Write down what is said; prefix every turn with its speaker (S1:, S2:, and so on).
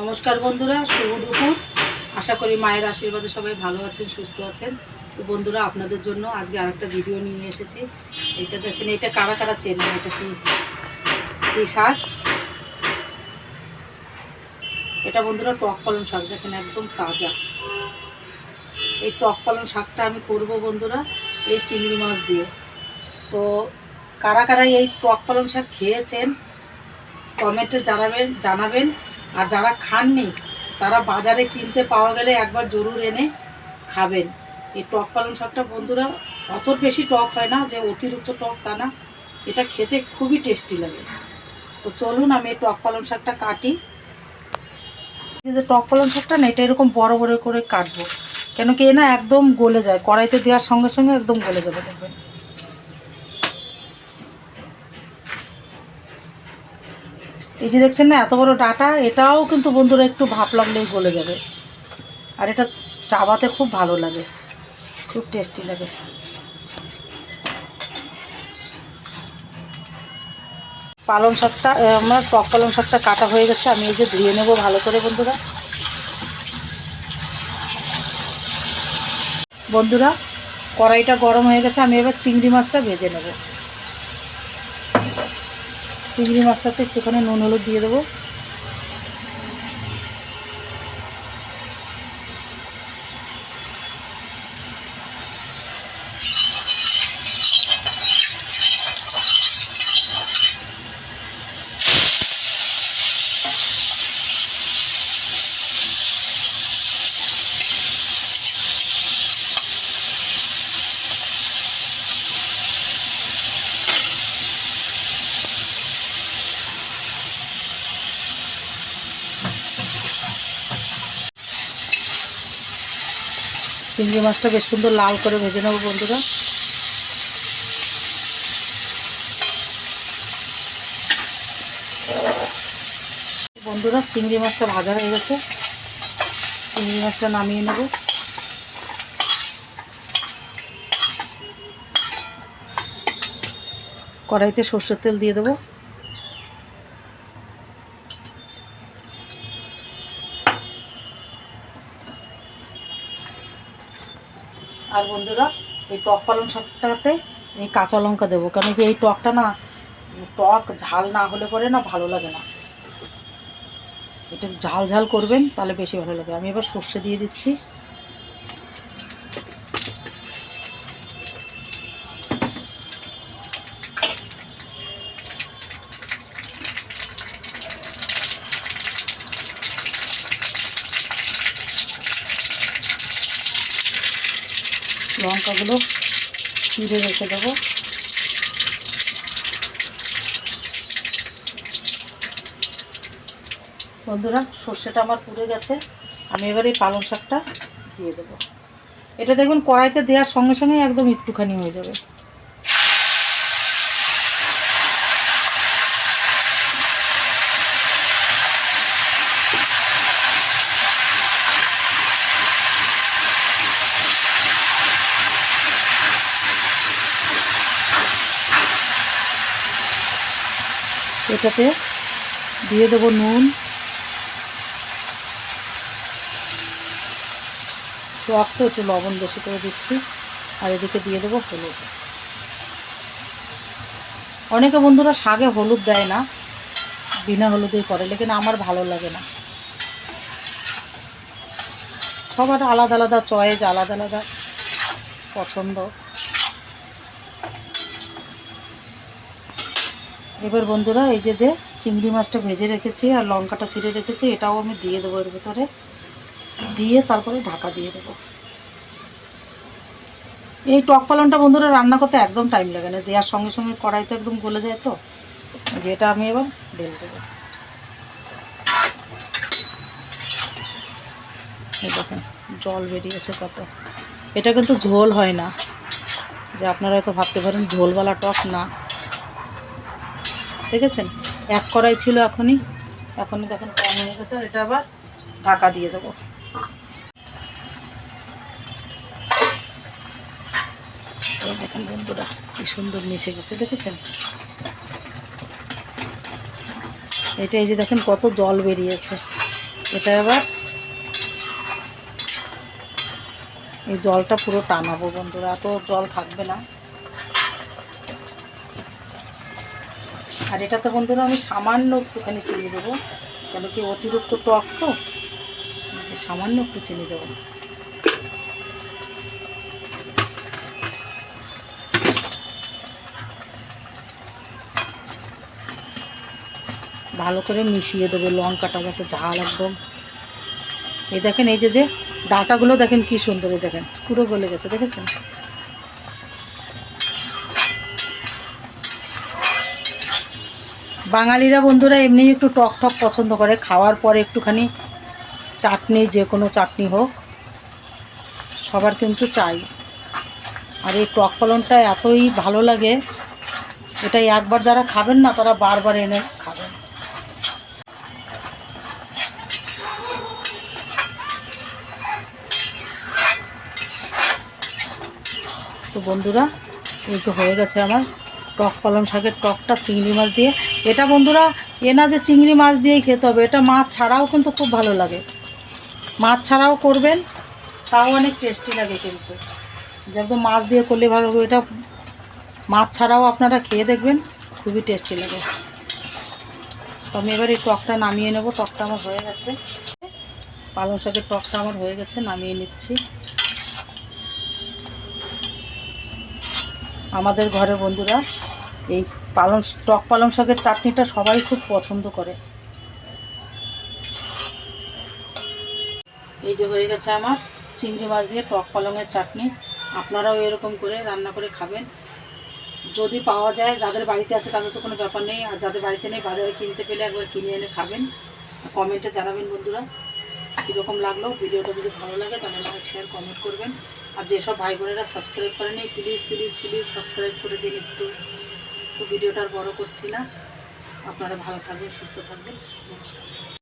S1: নমস্কার বন্ধুরা, শুভ দুপুর। আশা করি মায়ের আশীর্বাদে সবাই ভালো আছেন, সুস্থ আছেন। তো বন্ধুরা, আপনাদের জন্য আজকে আরেকটা ভিডিও নিয়ে এসেছি। এটা দেখেন এটা কারা কারা চেনেন এটা কি শাক? এটা বন্ধুরা, টক পালং শাক। দেখেন, একদম তাজা। এই টক পালং শাকটা আমি করব বন্ধুরা, এই চিংড়ি মাছ দিয়ে। তো কারা কারা এই টক পালং শাক খেয়েছেন, কমেন্টে জানাবেন জানাবেন। আর যারা খাননি, তারা বাজারে কিনতে পাওয়া গেলে একবার জরুর এনে খাবেন। এই টক পালং শাকটা বন্ধুরা অত বেশি টক হয় না, যে অতিরিক্ত টক তা না। এটা খেতে খুবই টেস্টি লাগে। তো চলুন, আমি এই টক পালং শাকটা কাটি। যে টক পালং শাকটা না, এটা এরকম বড় বড় করে কাটবো। কেন কি এ না একদম গলে যায়, কড়াইতে দেওয়ার সঙ্গে সঙ্গে একদম গলে যাবে দেখবেন। এই যে দেখছেন না, এত বড় ডাটা, এটাও কিন্তু বন্ধুরা একটু ভাপ লাগলেই গলে যাবে। আর এটা চাবাতে খুব ভালো লাগে, খুব টেস্টি লাগে। পালং শাকটা আমার টক পালং শাকটা কাটা হয়ে গেছে, আমি এই যে ধুয়ে নেব ভালো করে বন্ধুরা। বন্ধুরা, কড়াইটা গরম হয়ে গেছে, আমি এবার চিংড়ি মাছটা ভেজে নেব। চিংড়ি মাছটাতে একটুখানি নুন হলুদ দিয়ে দেবো। চিংড়ি মাছটা বেশ সুন্দর লাল করে ভেজে নেব বন্ধুরা। বন্ধুরা, চিংড়ি মাছটা ভাজা হয়ে গেছে। চিংড়ি মাছটা নামিয়ে নেব। কড়াইতে সর্ষের তেল দিয়ে দেবো। আর বন্ধুরা, এই টক পালং শাকটাতে এই কাঁচা লঙ্কা দেবো। কেন কি এই টকটা না, টক ঝাল না হলে পরে না ভালো লাগে না। একটু ঝাল ঝাল করবেন, তাহলে বেশি ভালো লাগে। আমি এবার সর্ষে দিয়ে দিচ্ছি। লঙ্কাগুলো চিড়ে রেখে দেবো। বন্ধুরা, সর্ষেটা আমার পুড়ে গেছে। আমি এবার এই পালং শাকটা দিয়ে দেবো। এটা দেখবেন কড়াইতে দেওয়ার সঙ্গে সঙ্গে একদম একটুখানি হয়ে যাবে। এটাতে দিয়ে দেবো নুন টক তো একটু লবণ বেশি করে দিচ্ছি, আর এদিকে দিয়ে দেবো হলুদ। অনেকে বন্ধুরা শাকে হলুদ দেয় না, বিনা হলুদেই করে, লেকিন আমার ভালো লাগে না। সবার আলাদা আলাদা চয়েস, আলাদা আলাদা পছন্দ। এবার বন্ধুরা, এই যে যে চিংড়ি মাছটা ভেজে রেখেছি আর লঙ্কাটা চিড়ে রেখেছি, এটাও আমি দিয়ে দেবো এর ভেতরে। দিয়ে তারপরে ঢাকা দিয়ে দেবো। এই টক পালনটা বন্ধুরা রান্না করতে একদম টাইম লাগে না। দেওয়ার সঙ্গে সঙ্গে কড়াইতে একদম গলে যায় তো। যেটা আমি এবার ঢেলে দেবো। দেখেন, জল বেরিয়েছে কত। এটা কিন্তু ঝোল হয় না। যে আপনারা হয়তো ভাবতে পারেন, ঝোলওয়ালা টক না। দেখেছেন? এক কড়াই ছিল এখনই। এখনই দেখেন কম হয়ে গেছে এটা আবার ঢাকা দিয়ে দেবো। দেখেন বন্ধুরা, কি সুন্দর মিশে গেছে, দেখেছেন? এটা এই যে দেখেন কত জল বেরিয়েছে। এটা আবার এই জলটা পুরো টানাবো বন্ধুরা, এত জল থাকবে না। আর এটাতে বন্ধুরা আমি সামান্য একটুখানি চিনি দেবো, কেন কি অতিরিক্ত টক তো? যে সামান্য একটু চিনি দেবো। ভালো করে মিশিয়ে দেবো, লঙ্কাটা যাতে ঝাল একদম। এই দেখেন, এই যে যে ডাটাগুলো দেখেন কি সুন্দর দেখেন, পুরো গলে গেছে, দেখেছেন? বাঙালিরা বন্ধুরা এমনি একটু টক টক পছন্দ করে। খাওয়ার পরে একটুখানি চাটনি, যে কোনো চাটনি হোক, সবার কিন্তু চাই। আর এই টক পালনটা এতই ভালো লাগে, এটাই একবার যারা খাবেন না, তারা বারবার এনে খাবেন। তো বন্ধুরা, এই তো হয়ে গেছে আমার টক পালং শাকের টকটা চিংড়ি মাছ দিয়ে। এটা বন্ধুরা, এ না যে চিংড়ি মাছ দিয়েই খেতে হবে, এটা মাছ ছাড়াও কিন্তু খুব ভালো লাগে। মাছ ছাড়াও করবেন, তাও অনেক টেস্টি লাগে কিন্তু। যে একদম মাছ দিয়ে করলে ভালো। এটা মাছ ছাড়াও আপনারা খেয়ে দেখবেন, খুবই টেস্টি লাগে। তো আমি এবার এই টকটা নামিয়ে নেব, টকটা আমার হয়ে গেছে। পালং শাকের টকটা আমার হয়ে গেছে, নামিয়ে নিচ্ছি। আমাদের ঘরে বন্ধুরা, এই পালং টক পালং শাকের চাটনিটা সবাই খুব পছন্দ করে। এই যে হয়ে গেছে আমার চিংড়ি মাছ দিয়ে টক পালংয়ের চাটনি। আপনারাও এরকম করে রান্না করে খাবেন। যদি পাওয়া যায়, যাদের বাড়িতে আছে তাদের তো কোনো ব্যাপার নেই। আর যাদের বাড়িতে নেই, বাজারে কিনতে পেলে একবার কিনে এনে খাবেন। কমেন্টে জানাবেন বন্ধুরা। কীরকম লাগল, ভিডিওটা যদি ভালো লাগে তাহলে লাইক শেয়ার কমেন্ট করবেন। আর যেসব ভাই বোনেরা সাবস্ক্রাইব করেনি প্লিজ প্লিজ প্লিজ সাবস্ক্রাইব করে দিন একটু। তো ভিডিওটা আর বড় করছি না। আপনারা ভালো থাকবেন, সুস্থ থাকবেন। নমস্কার।